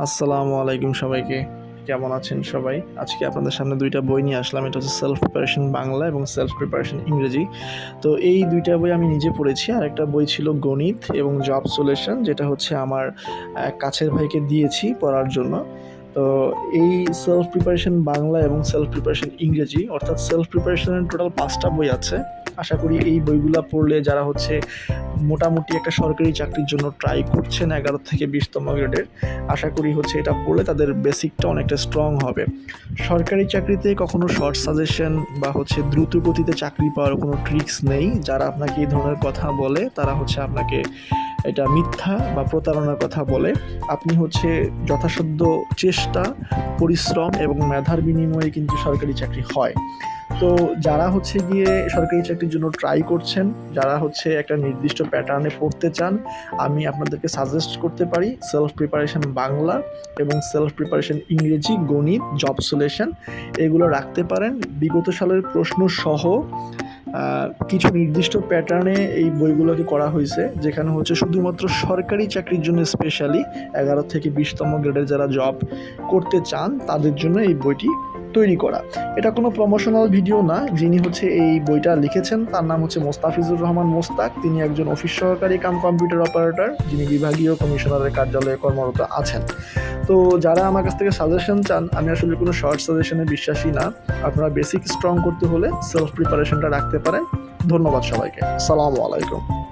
আসসালামু আলাইকুম সবাইকে। কেমন আছেন সবাই? আজকে আপনাদের সামনে দুইটা বই নিয়ে আসলাম। এটা হচ্ছে সেলফ প্রিপারেশন বাংলা এবং সেলফ প্রিপারেশন ইংরেজি। তো এই দুইটা বই আমি নিজে পড়েছি। আর একটা বই ছিল গণিত এবং জব সলিউশন যেটা হচ্ছে আমার কাছের ভাইকে দিয়েছি পড়ার জন্য। তো এই সেলফ প্রিপারেশন বাংলা এবং সেলফ প্রিপারেশন ইংরেজি, অর্থাৎ সেলফ প্রিপারেশনের টোটাল পাঁচটা বই আছে। আশা করি এই বইগুলো পড়লে যারা হচ্ছে মোটামুটি একটা সরকারি চাকরির জন্য ট্রাই করছেন এগারো থেকে বিশতম গ্রেডের। আশা করি হচ্ছে এটা পড়লে তাদের বেসিকটা অনেকটা স্ট্রং হবে। সরকারি চাকরিতে কখনো শর্ট সাজেশন বা হচ্ছে দ্রুত গতিতে চাকরি পাওয়ার কোনো ট্রিক্স নেই। যারা আপনাকে এই ধরনের কথা বলে, তারা হচ্ছে আপনাকে এটা মিথ্যা বা প্রতারণার কথা বলে। আপনি হচ্ছে যথাসাধ্য চেষ্টা, পরিশ্রম এবং মেধার বিনিময়ে কিন্তু সরকারি চাকরি হয়। তো যারা হচ্ছে গিয়ে সরকারি চাকরির জন্য ট্রাই করছেন, যারা হচ্ছে একটা নির্দিষ্ট প্যাটার্নে পড়তে চান, আমি আপনাদেরকে সাজেস্ট করতে পারি সেলফ প্রিপারেশন বাংলা এবং সেলফ প্রিপারেশন ইংরেজি, গণিত জব সলিউশন এগুলো রাখতে পারেন। বিগত সালের প্রশ্ন সহ কিছু নির্দিষ্ট প্যাটার্নে এই বইগুলোকে করা হয়েছে, যেখানে হচ্ছে শুধুমাত্র সরকারি চাকরির জন্য স্পেশালি এগারো থেকে বিশতম গ্রেডের যারা জব করতে চান, তাদের জন্য এই বইটি তৈরি করা। এটা কোনো প্রমোশনাল ভিডিও না, যিনি হচ্ছে এই বইটা লিখেছেন। তার নাম হচ্ছে মোস্তাফিজুর রহমান মোস্তাক। তিনি একজন অফিস সহকারী কাম কম্পিউটার অপারেটর যিনি বিভাগীয় কমিশনারের কার্যালয়ে কর্মরত আছেন। তো যারা আমার কাছ থেকে সাজেশন চান, আমি আসলে কোনো শর্ট সাজেশনে বিশ্বাসী না। আপনারা বেসিক স্ট্রং করতে হলে সেলফ প্রিপারেশনটা রাখতে পারেন। ধন্যবাদ সবাইকে। সালামু আলাইকুম।